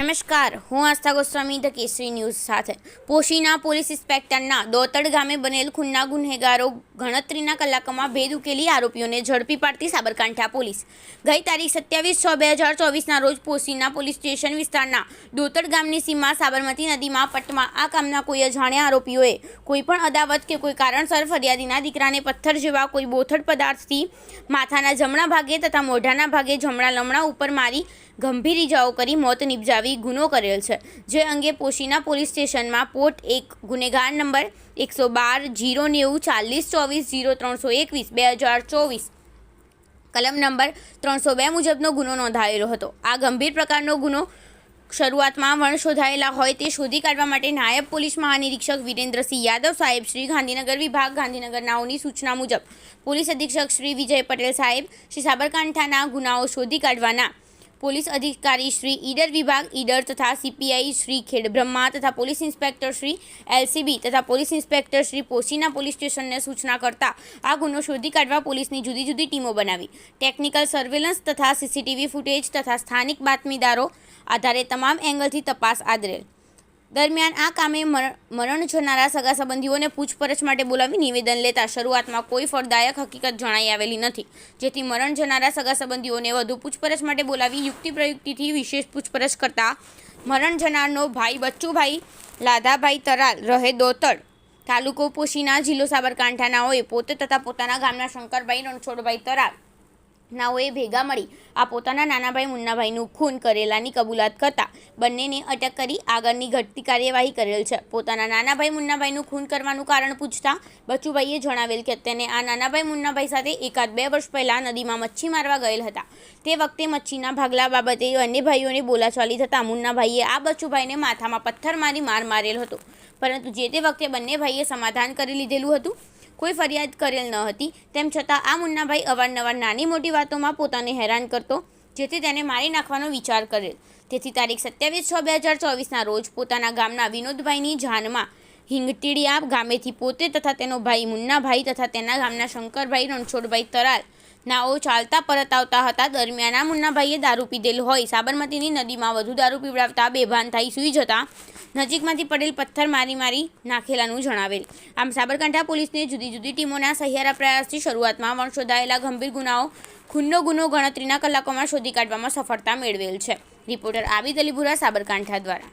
નમસ્કાર, હું આસ્થા Goswami, the Kesari news સાથે. પોશીના પોલીસ ઇન્સ્પેક્ટરના દોતડ ગામે બનેલ ખૂનના ગુનેગારો ગણતરીના કલાકોમાં ભેદ ઉકેલી આરોપીઓને ઝડપી પાડતી સાબરકાંઠા પોલીસ. ગઈ તારીખ સત્યાવીસ છ બે હજાર ચોવીસના રોજ પોશીના પોલીસ સ્ટેશન વિસ્તારના દોતડ ગામની સીમા સાબરમતી નદીમાં પટમાં. આ કામના કોઈ અજાણ્યા આરોપીઓએ કોઈપણ અદાવત કે કોઈ કારણસર ફરિયાદીના દીકરાને પથ્થર જેવા કોઈ બોથડ પદાર્થથી માથાના જમણા ભાગે તથા મોઢાના ભાગે જમણા લમણા ઉપર મારી ગંભીર ઇજાઓ કરી મોત નિપજાવી ગુનો કરેલ છે. જે અંગે પોશીના પોલીસ સ્ટેશનમાં પોર્ટ એક, ગુનેગાર નંબર એકસો બાર, જીરો નેવું, ચાલીસ, ચોવીસ, જીરો ત્રણસો એકવીસ, બે હજાર ચોવીસ, કલમ નંબર ત્રણસો બે મુજબનો ગુનો નોંધાયેલો હતો. આ ગંભીર પ્રકારનો ગુનો શરૂઆતમાં વણ શોધાયેલા હોય તે શોધી કાઢવા માટે નાયબ પોલીસ મહાનિરીક્ષક વિરેન્દ્રસિંહ યાદવ સાહેબ શ્રી ગાંધીનગર વિભાગ ગાંધીનગરનાઓની સૂચના મુજબ, પોલીસ અધિક્ષક શ્રી વિજય પટેલ સાહેબ શ્રી સાબરકાંઠાના ગુનાઓ શોધી કાઢવાના પોલીસ અધિકારી શ્રી ઈડર વિભાગ, ઈડર તથા સીપીઆઈ શ્રી ખેડબ્રહ્મા તથા પોલીસ ઇન્સ્પેક્ટર શ્રી એલસીબી તથા police inspector Shri Poshina police સ્ટેશનને સૂચના કરતા આ ગુનો શોધી કાઢવા પોલીસની જુદી જુદી ટીમો બનાવી. ટેકનિકલ સર્વેલન્સ તથા સીસીટીવી ફૂટેજ તથા સ્થાનિક બાતમીદારો આધારે તમામ એંગલથી તપાસ આદરેલ. દરમિયાન આ કામે મર- મરણ જનારા સગા સંબંધીઓને પૂછપરછ માટે બોલાવી નિવેદન લેતા શરૂઆતમાં કોઈ ફળદાયક હકીકત જણાઈ આવેલી નથી. જેથી મરણ જનારા સગા સંબંધીઓને વધુ પૂછપરછ માટે બોલાવી યુક્તિ પ્રયુક્તિથી વિશેષ પૂછપરછ કરતા મરણ જનારનો ભાઈ બચ્ચુભાઈ લાધાભાઈ તરાલ રહે દોતડ તાલુકો પોશીના જિલ્લો સાબરકાંઠાનાઓએ પોતે તથા પોતાના ગામના શંકરભાઈ રણછોડભાઈ તરાલ. નાઓએ ભેગા મળી. આ પોતાના નાનાભાઈ મુન્નાભાઈનું ખૂન કરેલાની કબૂલાત કરતા બંનેને અટક કરી આગળની ઘટતી કાર્યવાહી કરેલ છે. પોતાના નાનાભાઈ મુન્નાભાઈનું ખૂન કરવાનું કારણ પૂછતા બચુભાઈએ જણાવેલ કે તેને આ નાનાભાઈ મુન્નાભાઈ સાથે એકાદ બે વર્ષ પહેલાં નદીમાં મચ્છી મારવા ગયેલ હતા. તે વખતે મચ્છીના ભાગલા બાબતે બંને ભાઈઓને બોલાચાલી થતાં મુન્નાભાઈએ આ બચુભાઈને માથામાં પથ્થર મારી માર મારેલ હતો. પરંતુ જે તે વખતે બંને ભાઈએ સમાધાન કરી લીધેલું હતું કોઈ ફરિયાદ કરેલ ન હતી. તેમ છતાં આ મુન્નાભાઈ અવારનવાર નાની મોટી વાતોમાં પોતાને હેરાન કરતો, જેથી તેને મારી નાખવાનો વિચાર કરેલ. તેથી તારીખ સત્યાવીસ છ બે હજાર ચોવીસના રોજ પોતાના ગામના વિનોદભાઈની જાનમાં હિંગટીડિયા ગામેથી પોતે તથા તેનો ભાઈ મુન્નાભાઈ તથા તેના ગામના શંકરભાઈ, રણછોડભાઈ તરાલ નાઓ ચાલતા પરત આવતા હતા. દરમિયાન આ મુન્નાભાઈએ દારૂ પીધેલ હોય, સાબરમતીની નદીમાં વધુ દારૂ પીવડાવતા બેભાન થઈ સૂઈ જતા નજીકમાંથી પડેલ પથ્થર મારી મારી નાખેલાનું જણાવેલ. આમ સાબરકાંઠા પોલીસને જુદી જુદી ટીમોના સહિયારા પ્રયાસથી શરૂઆતમાં વણ શોધાયેલા ગંભીર ગુનાઓ ખૂનનો ગુનો ગણતરીના કલાકોમાં શોધી કાઢવામાં સફળતા મેળવેલ છે. રિપોર્ટર આબિદ અલીપુરા, સાબરકાંઠા દ્વારા.